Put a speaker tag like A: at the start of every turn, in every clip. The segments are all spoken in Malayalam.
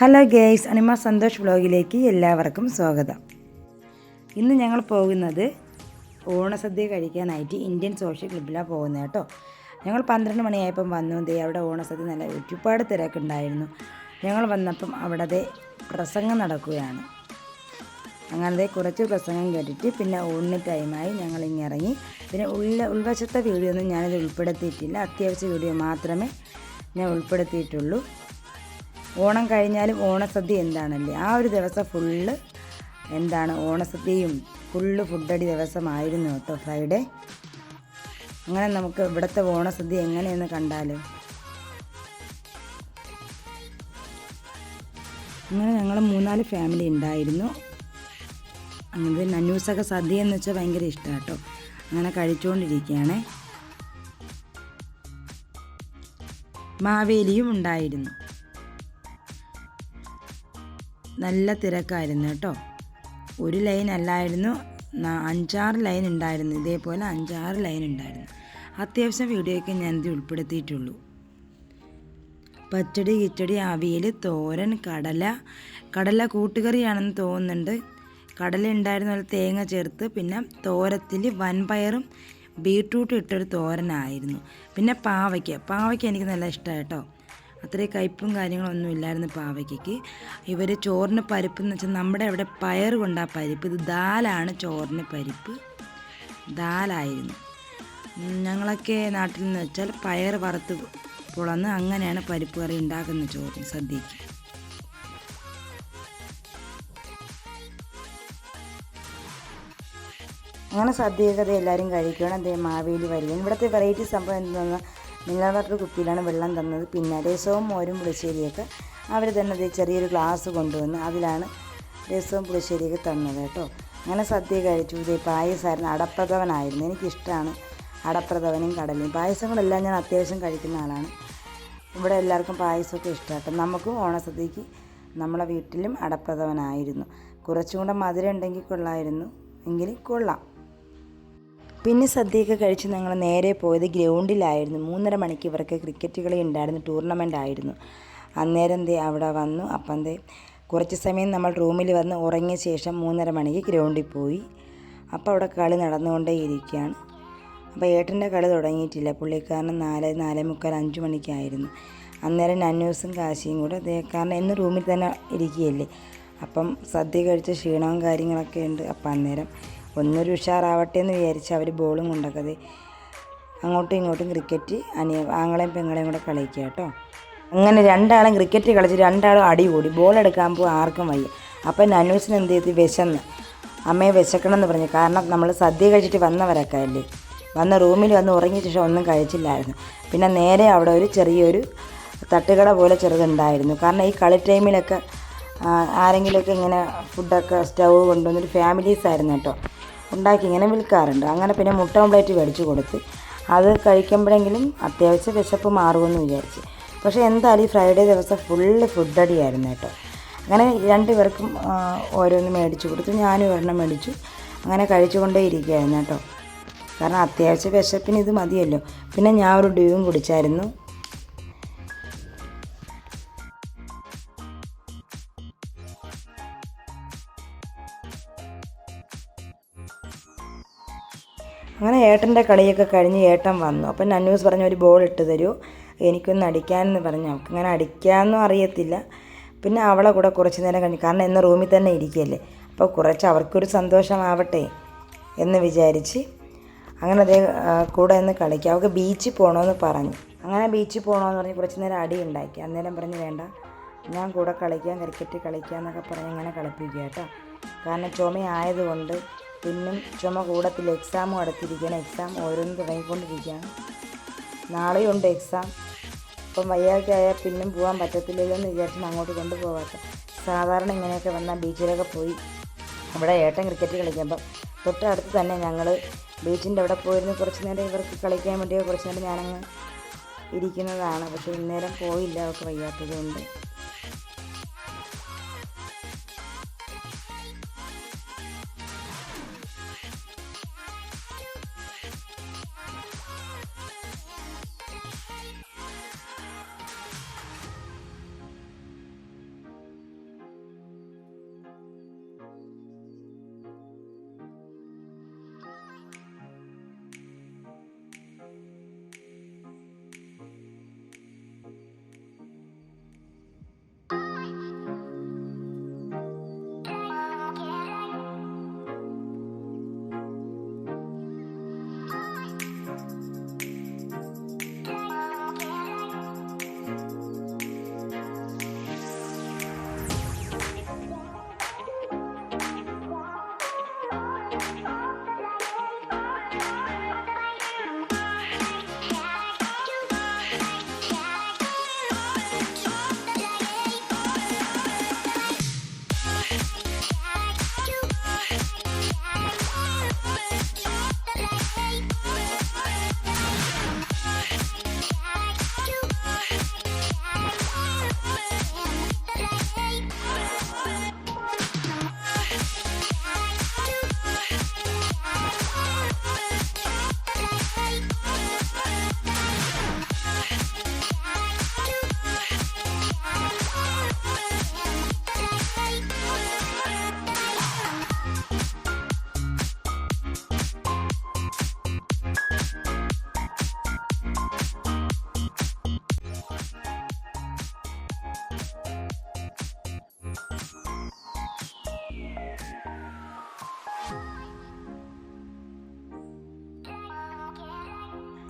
A: ഹലോ ഗേയ്സ് അനിമ സന്തോഷ് വ്ലോഗിലേക്ക് എല്ലാവർക്കും സ്വാഗതം. ഇന്ന് ഞങ്ങൾ പോകുന്നത് ഓണസദ്യ കഴിക്കാനായിട്ട് ഇന്ത്യൻ സോഷ്യൽ ക്ലബ്ബിലാണ് പോകുന്നത് കേട്ടോ. ഞങ്ങൾ പന്ത്രണ്ട് മണിയായപ്പം വന്നു. ദേ അവിടെ ഓണസദ്യ നല്ല ഒരുപാട് തിരക്കുണ്ടായിരുന്നു ഞങ്ങൾ വന്നപ്പം അവിടെ പ്രസംഗം നടക്കുകയാണ്. അങ്ങനത്തെ കുറച്ച് പ്രസംഗം കേട്ടിട്ട് പിന്നെ ഊണിന് ടൈമായി ഞങ്ങൾ ഇറങ്ങി. പിന്നെ ഉള്ള ഉൾവശത്തെ വീഡിയോ ഒന്നും ഞാനിത് ഉൾപ്പെടുത്തിയിട്ടില്ല. അത്യാവശ്യ വീഡിയോ മാത്രമേ ഞാൻ ഉൾപ്പെടുത്തിയിട്ടുള്ളൂ. ഓണം കഴിഞ്ഞാലും ഓണസദ്യ എന്താണല്ലേ? ആ ഒരു ദിവസം ഫുള്ള് എന്താണ് ഓണസദ്യയും ഫുള്ള് ഫുഡടി ദിവസമായിരുന്നു കേട്ടോ ഫ്രൈഡേ അങ്ങനെ നമുക്ക് ഇവിടുത്തെ ഓണസദ്യ എങ്ങനെയെന്ന് കണ്ടാലോ? അങ്ങനെ ഞങ്ങൾ മൂന്നാൽ ഫാമിലി ഉണ്ടായിരുന്നു. അങ്ങനെ നന്നൂസൊക്കെ സദ്യ എന്ന് വെച്ചാൽ ഭയങ്കര ഇഷ്ടമാണ് കേട്ടോ അങ്ങനെ കഴിച്ചുകൊണ്ടിരിക്കുകയാണേ മാവേലിയും ഉണ്ടായിരുന്നു. നല്ല തിരക്കായിരുന്നു കേട്ടോ. ഒരു ലൈൻ അല്ലായിരുന്നു അഞ്ചാറ് ലൈൻ ഉണ്ടായിരുന്നു. ഇതേപോലെ അഞ്ചാറ് ലൈൻ ഉണ്ടായിരുന്നു. അത്യാവശ്യം വീഡിയോയ്ക്ക് ഞാനിത് ഉൾപ്പെടുത്തിയിട്ടുള്ളൂ. പച്ചടി കിച്ചടി അവിയൽ തോരൻ കടല. കടല കൂട്ടുകറിയാണെന്ന് തോന്നുന്നുണ്ട്. കടല ഉണ്ടായിരുന്ന പോലെ തേങ്ങ ചേർത്ത് പിന്നെ തോരത്തിൽ വൻപയറും ബീട്രൂട്ടും ഇട്ടൊരു തോരനായിരുന്നു. പിന്നെ പാവയ്ക്ക. പാവയ്ക്ക എനിക്ക് നല്ല ഇഷ്ടമാണ് കേട്ടോ. അത്രയും കയ്പും കാര്യങ്ങളൊന്നും ഇല്ലായിരുന്നു പാവയ്ക്കയ്ക്ക്. ഇവർ ചോറിന് പരിപ്പ് എന്ന് വെച്ചാൽ നമ്മുടെ അവിടെ പയർ കൊണ്ടാ പരിപ്പ്. ഇത് ദാലാണ് ചോറിന് പരിപ്പ്. ദാലായിരുന്നു. ഞങ്ങളൊക്കെ നാട്ടിൽ നിന്ന് വെച്ചാൽ പയർ വറുത്ത് പുളന്ന് അങ്ങനെയാണ് പരിപ്പ് കറി ഉണ്ടാക്കുന്നത് ചോറിന് സദ്യക്ക് അങ്ങനെ സദ്യയൊക്കെ അത് എല്ലാവരും കഴിക്കുകയാണ് അതേ മാവേലി വരികയാണ്. ഇവിടുത്തെ വെറൈറ്റി സംഭവം എന്താണെന്ന് മിനറൽ വാട്ടർ കുപ്പിയിലാണ് വെള്ളം തന്നത്. പിന്നെ രസവും മോരും പുളിശ്ശേരിയൊക്കെ അവർ തന്നെ ചെറിയൊരു ഗ്ലാസ് കൊണ്ടുവന്ന് അതിലാണ് രസവും പുളിശ്ശേരിയൊക്കെ തന്നത് കേട്ടോ. അങ്ങനെ സദ്യ കഴിച്ചു. ഇതേ പായസമായിരുന്നു അടപ്രഥവനായിരുന്നു എനിക്കിഷ്ടമാണ് അടപ്രഥവനും കടലും പായസങ്ങളെല്ലാം ഞാൻ അത്യാവശ്യം കഴിക്കുന്ന ആളാണ്. ഇവിടെ എല്ലാവർക്കും പായസമൊക്കെ ഇഷ്ടമാട്ടോ നമുക്കും ഓണസദ്യക്ക് നമ്മളെ വീട്ടിലും അടപ്രഥവനായിരുന്നു കുറച്ചും കൂടെ മധുരം ഉണ്ടെങ്കിൽ കൊള്ളായിരുന്നു എങ്കിൽ കൊള്ളാം. പിന്നെ സദ്യയൊക്കെ കഴിച്ച് ഞങ്ങൾ നേരെ പോയത് ഗ്രൗണ്ടിലായിരുന്നു. മൂന്നര മണിക്ക് ഇവർക്ക് ക്രിക്കറ്റ് കളി ഉണ്ടായിരുന്നു ടൂർണമെന്റ് ആയിരുന്നു. അന്നേരം ദേ അവിടെ വന്നു. അപ്പം ദേ കുറച്ച് സമയം നമ്മൾ റൂമിൽ വന്ന് ഉറങ്ങിയ ശേഷം മൂന്നര മണിക്ക് ഗ്രൗണ്ടിൽ പോയി. അപ്പോൾ അവിടെ കളി നടന്നുകൊണ്ടേ ഇരിക്കുകയാണ്. അപ്പോൾ ഏട്ടന്റെ കളി തുടങ്ങിയിട്ടില്ല. പുള്ളിക്കാരൻ നാല് നാലേ മുക്കാൽ അഞ്ച് മണിക്കായിരുന്നു അന്നേരം നന്നൂസും കാശിയും കൂടെ കാരണം എന്നും റൂമിൽ തന്നെ ഇരിക്കുകയല്ലേ. അപ്പം സദ്യ കഴിച്ച ക്ഷീണവും കാര്യങ്ങളൊക്കെ ഉണ്ട്. അപ്പം അന്നേരം ഒന്നൊരു ഉഷാറാവട്ടെ എന്ന് വിചാരിച്ച് അവർ ബോളും കൊണ്ടൊക്കെ അങ്ങോട്ടും ഇങ്ങോട്ടും ക്രിക്കറ്റ് അനിയ ആങ്ങളെയും പെങ്ങളെയും കൂടെ കളിക്കുക കേട്ടോ. അങ്ങനെ രണ്ടാളും ക്രിക്കറ്റ് കളിച്ച് രണ്ടാളും അടി കൂടി. ബോൾ എടുക്കാൻ പോകും ആർക്കും വയ്യ. അപ്പം നനൂസിന് എന്ത് ചെയ്തു? വിശന്ന്. അമ്മയെ വിശക്കണം എന്ന് പറഞ്ഞു. കാരണം നമ്മൾ സദ്യ കഴിച്ചിട്ട് വന്നവരൊക്കെ അല്ലേ? വന്ന റൂമിൽ വന്ന് ഉറങ്ങിയ ശേഷം ഒന്നും കഴിച്ചില്ലായിരുന്നു. പിന്നെ നേരെ അവിടെ ഒരു ചെറിയൊരു തട്ടുകട പോലെ ചെറുതുണ്ടായിരുന്നു. കാരണം ഈ കളി ടൈമിലൊക്കെ ആരെങ്കിലുമൊക്കെ ഇങ്ങനെ ഫുഡൊക്കെ സ്റ്റൗ കൊണ്ടുവന്നൊരു ഫാമിലീസ് ആയിരുന്നു കേട്ടോ. ഉണ്ടാക്കി ഇങ്ങനെ വിൽക്കാറുണ്ട്. അങ്ങനെ പിന്നെ മുട്ട ഓംപ്ലേറ്റ് മേടിച്ച് കൊടുത്ത് അത് കഴിക്കുമ്പോഴെങ്കിലും അത്യാവശ്യം വിശപ്പ് മാറുമെന്ന് വിചാരിച്ച്. പക്ഷേ എന്തായാലും ഈ ഫ്രൈഡേ ദിവസം ഫുള്ള് ഫുഡ് അടിയായിരുന്നു കേട്ടോ. അങ്ങനെ രണ്ട് പേർക്കും ഓരോന്ന് മേടിച്ച് കൊടുത്തു. ഞാനും ഒരെണ്ണം മേടിച്ചു. അങ്ങനെ കഴിച്ചുകൊണ്ടേ ഇരിക്കുകയായിരുന്നു കേട്ടോ. കാരണം അത്യാവശ്യം വിശപ്പിന് ഇത് മതിയല്ലോ. പിന്നെ ഞാൻ ഒരു ഡ്യൂവും കുടിച്ചായിരുന്നു. ഏട്ടന്റെ കളിയൊക്കെ കഴിഞ്ഞ് ഏട്ടൻ വന്നു. അപ്പം നന്നൂസ് പറഞ്ഞു ഒരു ബോൾ ഇട്ട് തരൂ. എനിക്കൊന്ന് അടിക്കാമെന്ന് പറഞ്ഞു അവൾക്ക് അങ്ങനെ അടിക്കാമെന്നും അറിയത്തില്ല. പിന്നെ അവളെ കൂടെ കുറച്ച് നേരം കഴിഞ്ഞു കാരണം എന്ന റൂമിൽ തന്നെ ഇരിക്കുകയല്ലേ. അപ്പോൾ കുറച്ച് അവർക്കൊരു സന്തോഷമാവട്ടെ എന്ന് വിചാരിച്ച് അങ്ങനെ അതേ കൂടെ ഒന്ന് കളിക്കുക. അവൾക്ക് ബീച്ചിൽ പോകണമെന്ന് പറഞ്ഞു. അങ്ങനെ ബീച്ചിൽ പോകണമെന്ന് പറഞ്ഞ് കുറച്ച് നേരം അടി ഉണ്ടാക്കി. അന്നേരം പറഞ്ഞ് വേണ്ട ഞാൻ കൂടെ കളിക്കാം ക്രിക്കറ്റ് കളിക്കാം എന്നൊക്കെ പറഞ്ഞ് ഇങ്ങനെ കളിപ്പിക്കുക കേട്ടോ. കാരണം ചുമയായതുകൊണ്ട് പിന്നും ചുമ കൂടത്തില്ല. എക്സാമും അടുത്തിരിക്കണം എക്സാം ഓരോന്നും തുടങ്ങിക്കൊണ്ടിരിക്കുകയാണ്. നാളെയുണ്ട് എക്സാം അപ്പം വയ്യാഴ്ചയായാൽ പിന്നും പോകാൻ പറ്റത്തില്ലല്ലോ എന്ന് വിചാരിച്ചാണ് അങ്ങോട്ട് കൊണ്ടുപോകാത്ത സാധാരണ ഇങ്ങനെയൊക്കെ വന്നാൽ ബീച്ചിലൊക്കെ പോയി. അവിടെ ഏട്ടൻ ക്രിക്കറ്റ് കളിക്കുമ്പം തൊട്ടടുത്ത് തന്നെ ഞങ്ങൾ ബീച്ചിന്റെ അവിടെ പോയിരുന്ന്. കുറച്ച് നേരം ഇവർക്ക് കളിക്കാൻ വേണ്ടി കുറച്ച് നേരം ഞാനങ്ങ് ഇരിക്കുന്നതാണ്. പക്ഷേ ഇന്നേരം പോയില്ല. അവർക്ക് വയ്യാത്തത് കൊണ്ട്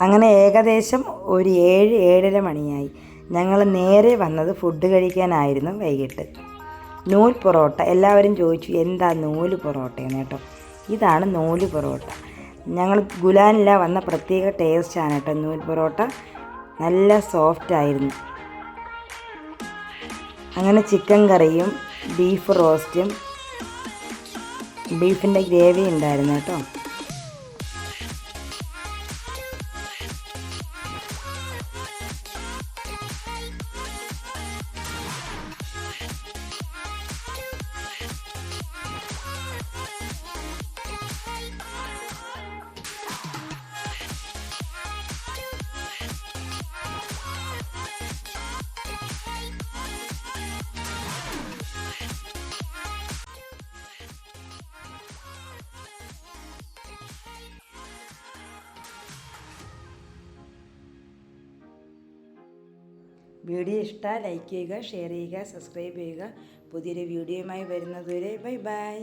A: അങ്ങനെ ഏകദേശം ഒരു ഏഴ് ഏഴര മണിയായി. ഞങ്ങൾ നേരെ വന്നത് ഫുഡ് കഴിക്കാനായിരുന്നു വൈകിട്ട്. നൂൽ പൊറോട്ട. എല്ലാവരും ചോദിച്ചു എന്താ നൂൽ പൊറോട്ടയെന്ന് കേട്ടോ. ഇതാണ് നൂൽ പൊറോട്ട. ഞങ്ങൾ ഗുലാനില വന്ന പ്രത്യേക ടേസ്റ്റാണ് കേട്ടോ നൂൽ പൊറോട്ട. നല്ല സോഫ്റ്റ് ആയിരുന്നു. അങ്ങനെ ചിക്കൻ കറിയും ബീഫ് റോസ്റ്റും ബീഫിന്റെ ഗ്രേവി ഉണ്ടായിരുന്നു കേട്ടോ. വീഡിയോ ഇഷ്ടം ലൈക്ക് ചെയ്യുക ഷെയർ ചെയ്യുക സബ്സ്ക്രൈബ് ചെയ്യുക. പുതിയൊരു വീഡിയോയുമായി വരുന്നതുവരെ ബൈ ബൈ.